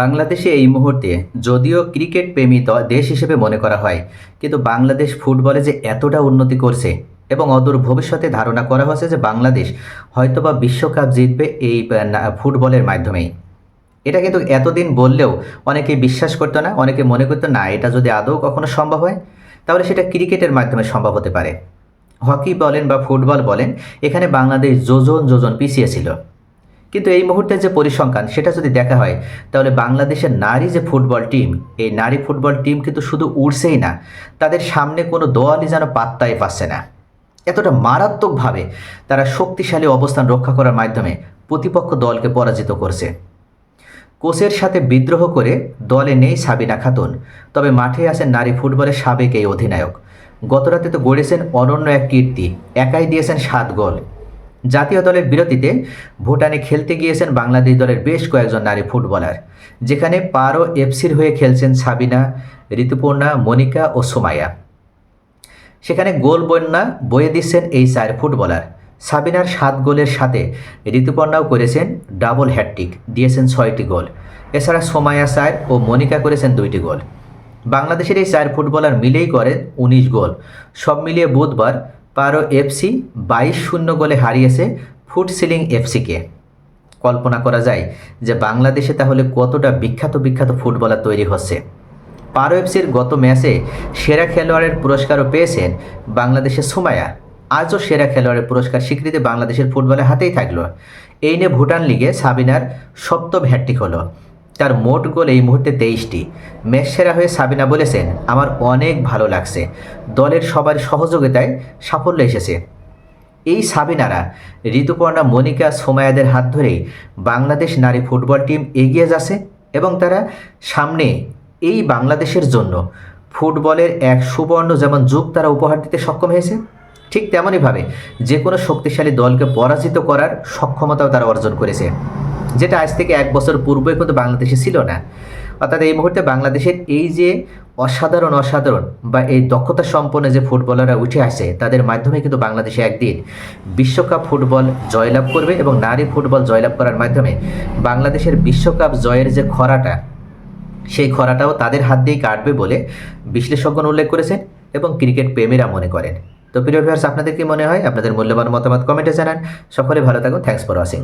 বাংলাদেশে এই মুহূর্তে যদিও ক্রিকেট প্রেমী দেশ হিসেবে মনে করা হয়, কিন্তু বাংলাদেশ ফুটবলে যে এতটা উন্নতি করছে এবং অদূর ভবিষ্যতে ধারণা করা হয়েছে যে বাংলাদেশ হয়তোবা বিশ্বকাপ জিতবে এই ফুটবলের মাধ্যমেই। এটা কিন্তু এতদিন বললেও অনেকে বিশ্বাস করতো না, অনেকে মনে করতো, না, এটা যদি আদৌ কখনো সম্ভব হয়, তাহলে সেটা ক্রিকেটের মাধ্যমে সম্ভব হতে পারে। হকি বলেন বা ফুটবল বলেন, এখানে বাংলাদেশ যোজন যোজন পিছিয়ে ছিল। কিন্তু এই মুহূর্তে যে পরিসংখ্যান, সেটা যদি দেখা হয়, তাহলে বাংলাদেশের নারী যে ফুটবল টিম, এই নারী ফুটবল টিম কিন্তু শুধু উড়ছেই না, তাদের সামনে কোনো দোয়ালই যেন পাত্তাই পাচ্ছে না। এতটা মারাত্মকভাবে তারা শক্তিশালী অবস্থান রক্ষা করার মাধ্যমে প্রতিপক্ষ দলকে পরাজিত করছে। কোচের সাথে বিদ্রোহ করে দলে নেই সাবিনা খাতুন, তবে মাঠে আছেন নারী ফুটবলের সাবেক এই অধিনায়ক। গতরাতে তো গড়েছেন অনন্য এক কীর্তি, একাই দিয়েছেন সাত গোল। জাতীয় দলের বিরতিতে ভুটানে খেলতে গিয়েছেন বাংলাদেশ দলের বেশ কয়েকজন নারী ফুটবলার, যেখানে পারো এফসির হয়ে খেলছেন সাবিনা, ঋতুপর্ণা, মনিকা ও সুমাইয়া। সেখানে গোল বন্যা বয়ে দিচ্ছেন এই চার ফুটবলার। সাবিনার সাত গোলের সাথে ঋতুপর্ণাও করেছেন ডাবল হ্যাটট্রিক, দিয়েছেন ছয়টি গোল। এছাড়া সোমায়া সার ও মনিকা করেছেন দুইটি গোল। বাংলাদেশের এই চার ফুটবলার মিলেই করেন উনিশ গোল। সব মিলিয়ে বুধবার পারো এফসি বাইশ শূন্য গোলে হারিয়েছে ফুট সিলিং এফসিকে কল্পনা করা যায় যে বাংলাদেশে তাহলে কতটা বিখ্যাত বিখ্যাত ফুটবলার তৈরি হচ্ছে। পারো এফসির গত ম্যাচে সেরা খেলোয়াড়ের পুরস্কারও পেয়েছেন বাংলাদেশের সুমায়া আজও সেরা খেলোয়াড়ের পুরস্কার স্বীকৃতি বাংলাদেশের ফুটবলের হাতেই থাকল। এই নিয়ে ভুটান লিগে সাবিনার সপ্তম হ্যাট্রিক হলো। তার মোট গোল এই মুহূর্তে তেইশটি। ম্যাচ সেরা হয়ে সাবিনা বলেছেন, আমার অনেক ভালো লাগছে। দলের সবার সহযোগিতায় সাফল্য এসেছে। এই সাবিনারা, ঋতুপর্ণা, মনিকা সোমায়াদের হাত ধরেই বাংলাদেশ নারী ফুটবল টিম এগিয়ে যাচ্ছে এবং তারা সামনে এই বাংলাদেশের জন্য ফুটবলের এক সুবর্ণ যেমন যুগ তারা উপহার দিতে সক্ষম হয়েছে। ঠিক তেমনইভাবে যে কোনো শক্তিশালী দলকে পরাজিত করার সক্ষমতাও তারা অর্জন করেছে। যেটা আজ থেকে এক বছর পূর্বে কিন্তু বাংলাদেশে ছিল না। অর্থাৎ এই মুহূর্তে বাংলাদেশের এই যে অসাধারণ অসাধারণ বা এই দক্ষতা সম্পন্ন যে ফুটবলাররা উঠে আসে, তাদের মাধ্যমে কিন্তু বাংলাদেশে একদিন বিশ্বকাপ ফুটবল জয়লাভ করবে এবং নারী ফুটবল জয়লাভ করার মাধ্যমে বাংলাদেশের বিশ্বকাপ জয়ের যে খরাটা, সেই খরাটাও তাদের হাত দিয়েই কাটবে বলে বিশ্লেষকগণ উল্লেখ করেছেন এবং ক্রিকেট প্রেমীরা মনে করেন। তো প্রিয় ভিউয়ার্স আপনাদের কি মনে হয়? আপনাদের মূল্যবান মতামত কমেন্টে জানান। সকলে ভালো থাকুন। Thanks for watching